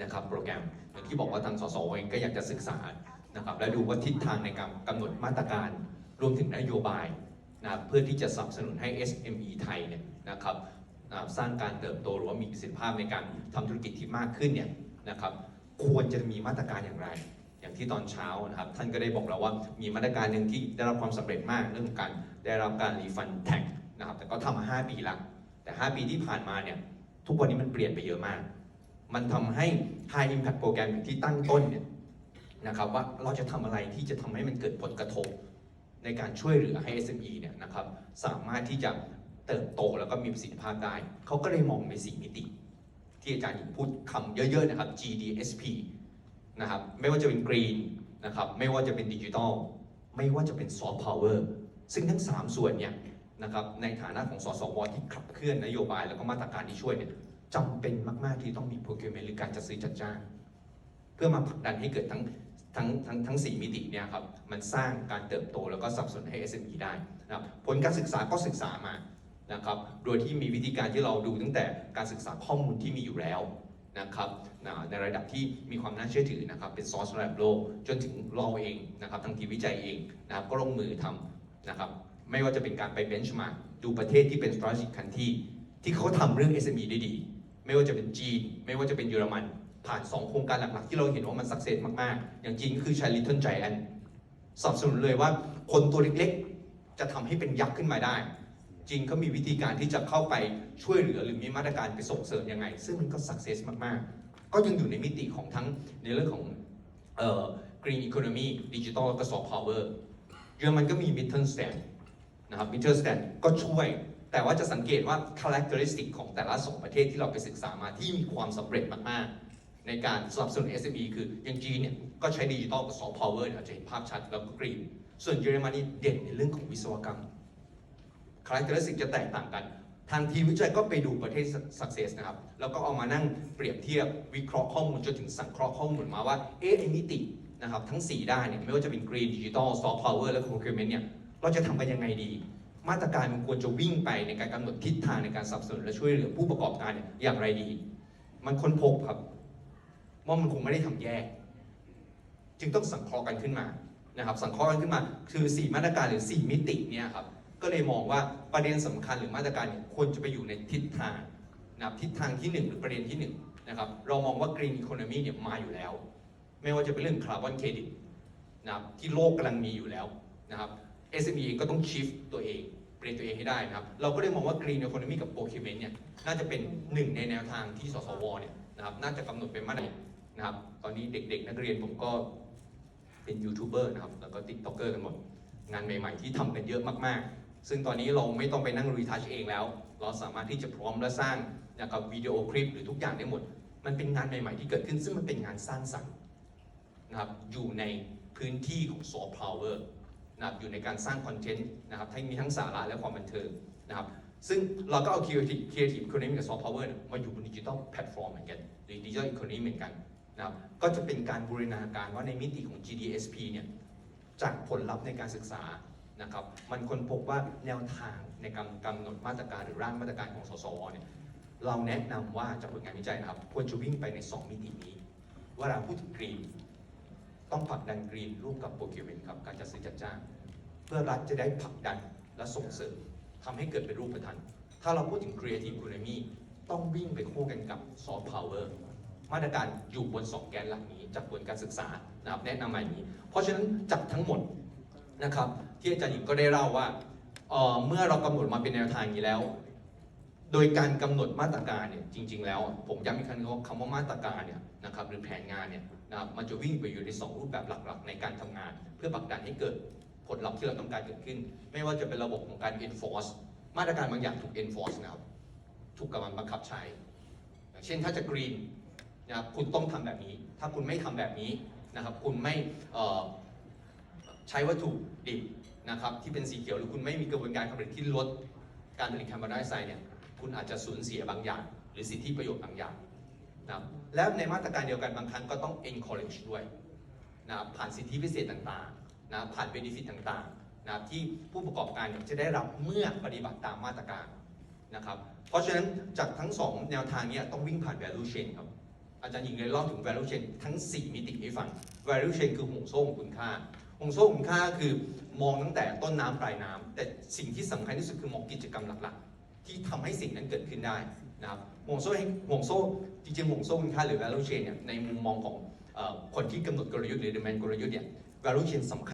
นะครับโปรแกรมอย่างที่บอกว่าทางสสเองก็อยากจะศึกษานะครับและดูว่าทิศทางในการกำหนดมาตรการรวมถึงนโยบายนะครับเพื่อที่จะสนับสนุนให้ SME ไทยเนี่ยนะครับสร้างการเติบโตหรือว่ามีประสิทธิภาพในการทำธุรกิจที่มากขึ้นเนี่ยนะครับควรจะมีมาตรการอย่างไร อย่างที่ตอนเช้านะครับท่านก็ได้บอกเราว่ามีมาตรการหนึ่งที่ได้รับความสำเร็จมากเรื่องของการได้รับการรีฟันแท็กนะครับแต่ก็ทำมา 5 ปีละแต่ 5 ปีที่ผ่านมาเนี่ยทุกวันนี้มันเปลี่ยนไปเยอะมาก มันทำให้ High Impact Program ที่ตั้งต้นเนี่ยนะครับว่าเราจะทำอะไรที่จะทำให้มันเกิดผลกระทบ ในการช่วยเหลือให้ SME เนี่ยนะครับสามารถที่จะเติบโตแล้วก็มีประสิทธิภาพได้ เขาก็เลยมองในสีมิติ ที่อาจารย์หญิงพูดคำเยอะๆนะครับ GDSP นะครับไม่ว่าจะเป็น Green นะครับไม่ว่าจะเป็นดิจิทัลไม่ว่าจะเป็น Soft Power ซึ่งทั้ง 3 ส่วนเนี่ยนะครับในฐานะของสสวที่ขับเคลื่อนนโยบายแล้วก็มาตรการที่ช่วยเนี่ย จำเป็นมาก ๆ ที่ต้องมี procurement หรือการจัดซื้อจัดจ้าง เพื่อมาผลักดันให้เกิดทั้งทั้งทั้งทั้งสี่มิติเนี่ยครับมันสร้างการเติบโตแล้วก็สับสนให้ SME ได้นะครับผลการศึกษาก็ศึกษามานะครับโดยที่มีวิธีการที่เราดูตั้งแต่การศึกษาข้อมูลที่มีอยู่แล้วนะครับในระดับที่มีความน่าเชื่อถือนะครับเป็นซอสระดับโลกจนถึงเราเองนะครับทางทีมวิจัยเองนะครับก็ลงมือทำนะครับไม่ว่าจะเป็นการไปเบนช์มาดูประเทศที่เป็น strategic country ที่เขาทำเรื่อง SME ได้ดี ไม่ว่าจะเป็นจีน ไม่ว่าจะเป็นเยอรมัน ผ่าน 2 โครงการหลักๆ ที่เราเห็นว่ามันสักเซสมากๆ อย่างจีนก็คือใช้ Little Giant สนับสนุนเลยว่าคนตัวเล็กๆ จะทำให้เป็นยักษ์ขึ้นมาได้จีนเขามีวิธีการที่จะเข้าไปช่วยเหลือหรือมีมาตรการไปส่งเสริมยังไง ซึ่งมันก็สักเซสมากๆ ก็ยังอยู่ในมิติของทั้งในเรื่องของเอ่อ green economy digital แล้วก็ soft power เยอรมันก็มี Midterm Stand นะครับ Midterm Stand ก็ช่วย แต่ว่าจะสังเกตว่า characteristic ของแต่ละสองประเทศที่เราไปศึกษามาที่มีความสำเร็จมากๆ ในการสนับสนุน SME คืออย่างจีนเนี่ยก็ใช้ดิจิทัลกับ soft power เนี่ยอาจจะเห็นภาพชัดแล้วก็กรีน ส่วนเยอรมนีเด่นในเรื่องของวิศวกรรม characteristic จะแตกต่างกันทางทีมวิจัยก็ไปดูประเทศ success นะครับ แล้วก็เอามานั่งเปรียบเทียบวิเคราะห์ข้อมูลจนถึงสังเคราะห์ข้อมูลมาว่า เอ๊ะไอมิตินะครับทั้ง 4 ด้านเนี่ยไม่ว่าจะเป็น green digital soft power และ procurement เนี่ยเราจะทำกันยังไงดี มาตรการมันควรจะวิ่งไปในการกำหนดทิศทางในการสนับสนุนและช่วยเหลือผู้ประกอบการอย่างไรดี มันค้นพบครับว่ามันคงไม่ได้ทำแยกจึงต้องสังเคราะห์กันขึ้นมานะครับ สังเคราะห์กันขึ้นมา คือ 4 มาตรการหรือ 4 มิติเนี่ยครับก็เลยมองว่าประเด็นสำคัญหรือมาตรการเนี่ยควรจะไปอยู่ในทิศทางนะครับทิศทางที่ 1 หรือประเด็นที่1นะครับเรามองว่า green economy เนี่ยมาอยู่แล้ว ไม่ว่าจะเป็นเรื่องคาร์บอนเครดิตนะครับที่โลกกำลังมีอยู่แล้วนะครับ SME ก็ต้อง shift ตัวเองเปลี่ยนตัวเองให้ได้นะครับ เราก็เลยมองว่า green economy กับ procurement เนี่ยน่าจะเป็นหนึ่งในแนวทางที่สสวเนี่ยนะครับน่าจะกำหนดเป็นมาตรการนะครับ ตอนนี้เด็กๆ นักเรียนผมก็เป็นยูทูบเบอร์นะครับ แล้วก็ติ๊กต็อกเกอร์กันหมด งานใหม่ๆ ที่ทำกันเยอะมากๆ ซึ่งตอนนี้เราไม่ต้องไปนั่งรีทัชเองแล้ว เราสามารถที่จะพร้อมและสร้างนะครับวิดีโอคลิปหรือทุกอย่างได้หมด มันเป็นงานใหม่ๆ ที่เกิดขึ้น ซึ่งมันเป็นงานสร้างสรรค์นะครับอยู่ในพื้นที่ของ soft power นะครับอยู่ในการสร้างคอนเทนต์นะครับให้งมีทั้งสาระและความบันเทิงนะครับซึ่งเราก็เอา creative creative economy กับ soft power มาอยู่บนดิจิทัลแพลตฟอร์มเหมือนกันหรือ digital economy เหมือนกันนะครับก็จะเป็นการบูรณาการว่าในมิติของ GDSP เนี่ยจากผลลัพธ์ในการศึกษานะครับมันค้นพบว่าแนวทางในการกำหนดมาตรการหรือร่างมาตรการของสสเนี่ยเราแนะนำว่าจากผลงานวิจัยนะครับควรจะวิ่งไปใน 2 มิตินี้ ว่าเราพูดถึงกรีน ต้องผลักดันกรีนร่วมกับ procurement ครับการจัดซื้อจัดจ้าง เพื่อรัฐจะได้ผลักดันและส่งเสริมทำให้เกิดเป็นรูปธรรมถ้าเราพูดถึง creative economy ต้องวิ่งไปคู่กันกับ soft power มาตรการอยู่บน 2 แกนหลักนี้ จากผลการศึกษานะครับแนะนำมาอย่างนี้ เพราะฉะนั้นจากทั้งหมดนะครับที่อาจารย์หญิงก็ได้เล่าว่าเออเมื่อเรากำหนดมาเป็นแนวทางอย่างนี้แล้ว โดยการกำหนดมาตรการเนี่ยจริง ๆ แล้ว ผมย้ำอีกครั้งนึงว่าคำว่ามาตรการเนี่ยนะครับหรือแผนงานเนี่ย นะครับมันจะวิ่งไปอยู่ในสองรูปแบบหลักๆ ในการทำงาน เพื่อผลักดันให้เกิดผลลัพธ์ที่เราต้องการเกิดขึ้น ไม่ว่าจะเป็นระบบของการ enforce มาตรการบางอย่างถูก enforce นะครับถูกกำลังบังคับใช้ เช่นถ้าจะ green นะครับคุณต้องทำแบบนี้ ถ้าคุณไม่ทำแบบนี้นะครับ คุณไม่ใช้วัตถุดิบนะครับที่เป็นสีเขียวหรือคุณไม่มีกระบวนการผลิตที่ลดการผลิตคาร์บอนไดออกไซด์เนี่ยคุณอาจจะสูญเสียบางอย่าง หรือสิทธิประโยชน์บางอย่าง นะครับและในมาตรการเดียวกันบางครั้งก็ต้อง encourage ด้วยนะครับผ่านสิทธิพิเศษต่างๆนะผ่าน benefit ต่างๆนะครับที่ผู้ประกอบการจะได้รับเมื่อปฏิบัติตามมาตรการนะครับเพราะฉะนั้นจากทั้งสองแนวทางนี้ต้องวิ่งผ่าน value chain ครับอาจารย์หญิงเลยเล่าถึง value chain ทั้ง 4 มิติให้ฟัง value chain คือห่วงโซ่ของคุณค่าห่วงโซ่ของคุณค่าคือมองตั้งแต่ต้นน้ำปลายน้ำแต่สิ่งที่สำคัญที่สุดคือมองกิจกรรมหลักๆ ที่ทำให้สิ่งนั้นเกิดขึ้นได้นะครับห่วงโซ่ห่วงโซ่จริงๆห่วงโซ่คุณค่าหรือ value chain เนี่ยในมุมมองของอคนที่กำหนดกลยุทธ์หรือ demand กลยุทธ์เนี่ย value chain สำคัญ